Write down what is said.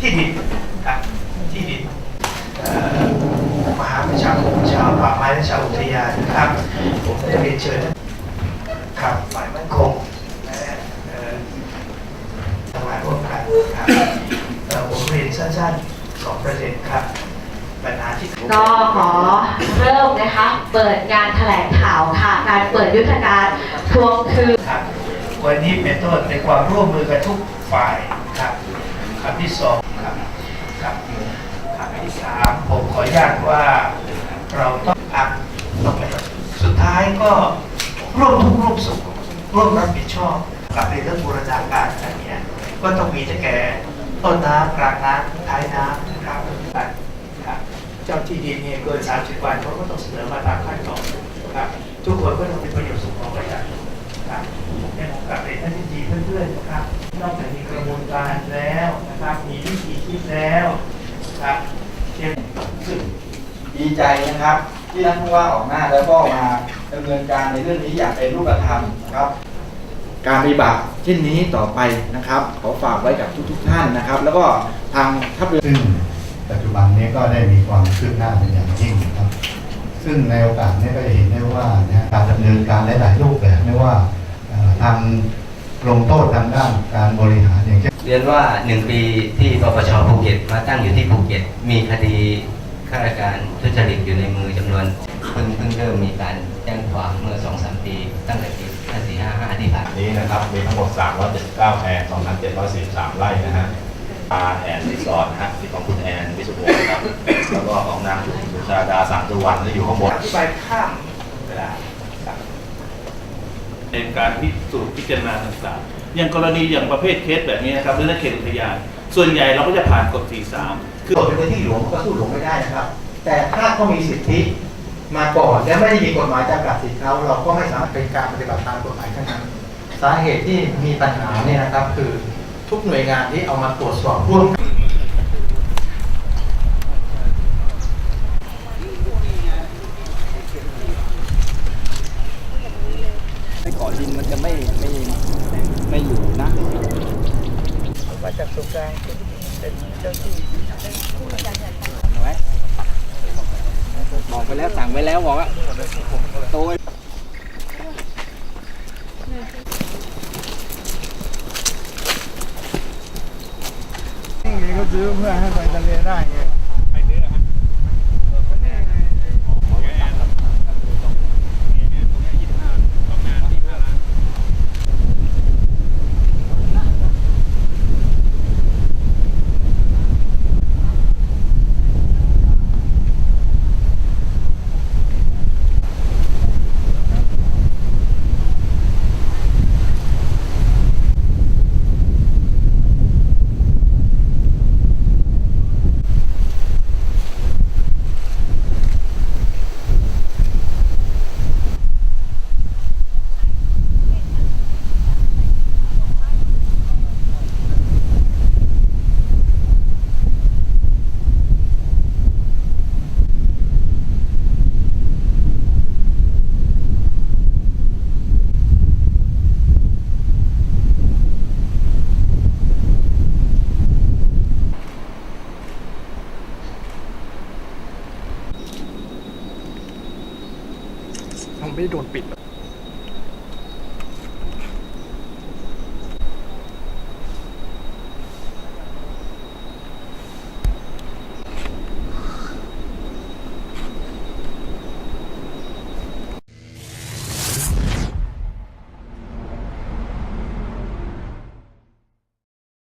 ที่ดินอะที่ดินมหาประชาคมชาวป่าไม้และชาวอุทยานนะครับผมได้เรียนเชิญครับฝ่ายมั่นคงและทำงานร่วมกันครับผมเรียนสั้นๆสองประเด็นครับปัญหาที่ก็ขอเริ่มนะคะ เปิดงานแถลงข่าวค่ะ การเปิดยุทธการทวงคืนครับวันนี้เป็นต้นในความร่วมมือกับทุกฝ่ายครับ คำที่สองครับครับคำที่สามผมขออนุญาตว่าเราต้องอักต้องไปสุดท้ายก็ร่วมทุกข์ร่วมสุขร่วมรับผิดชอบกับในเรื่องบูรณาการอะไรเงี้ยก็ต้องมีแต่แก่ต้นน้ำกลางน้ำท้ายน้ำนะครับครับเจ้าที่ดินเนี่ยเกิน30วันเขาก็ต้องเสนอมาตามขั้นตอนครับทุกคนก็ต้องเป็นประโยชน์สุขของประชาชนครับในโอกาสในท่านที่ดีเพื่อนๆนะครับนอกจากมีกระบวนการแล้วนะครับ มีวิธีคิด แล้วครับเช่นซึ่งดีใจนะครับ ที่ท่านผู้ว่าออกหน้าแล้วก็มาดำเนินการในเรื่องนี้อย่างเป็นรูปธรรมนะครับ การปฏิบัติเช่นนี้ต่อไปนะครับ ขอฝากไว้กับทุก ๆ ท่านนะครับ แล้วก็ทางทัพเรือซึ่งปัจจุบันนี้ก็ได้มีความคืบหน้าเป็นอย่างยิ่งนะครับ ซึ่งในโอกาสนี้ก็จะเห็นได้ว่านะฮะการดำเนินการหลายๆรูปแบบไม่ว่าเอ่อทางลงโทษทางด้านการบริหารอย่างเช่น เรียนว่าหนึ่งปีที่ปปชภูเก็ตมาตั้งอยู่ที่ภูเก็ต มีคดีข้าราชการทุจริตอยู่ในมือจำนวนเพิ่งเพิ่งเริ่มมีการแจ้งความเมื่อสองสามปี ตั้งแต่ปีห้าสี่ห้าห้าที่ผ่านมานี้นะครับ มีทั้งหมด 379แห่ง2,743ไร่นะฮะอาแอนรีสอร์ทนะฮะที่ของคุณแอนวิสุทธิ์วงศ์นะครับแล้วก็ของนางสุชาดาสังตุวันที่อยู่ข้างบนอธิบายข้ามเวลาครับ ใน การพิสูจน์พิจารณาต่างๆ อย่างกรณีอย่างประเภทเคสแบบนี้นะครับเรื่องเขตอุทยาน ส่วนใหญ่เราก็จะผ่านกฎ43คือเป็นพื้นที่หลวงก็สู้หลวงไม่ได้นะครับ แต่ถ้าเขามีสิทธิมาก่อนและไม่ได้มีกฎหมายจำกัดสิทธิเขาเราก็ไม่สามารถเป็นการปฏิบัติตามกฎหมายทั้งนั้น สาเหตุที่มีปัญหาเนี่ยนะครับ คือทุกหน่วยงานที่เอามาตรวจสอบร่วมกัน เกาะดินมันจะไม่ไม่ไมาจากตรงกลางเป็นเจ้าที่ไว้บอกไปแล้วสั่งไปแล้วบอกว่าโตยนี่ก็ซื้อเพื่อให้ไปทะเลได้ไงมัน ไม่ได้โดนปิด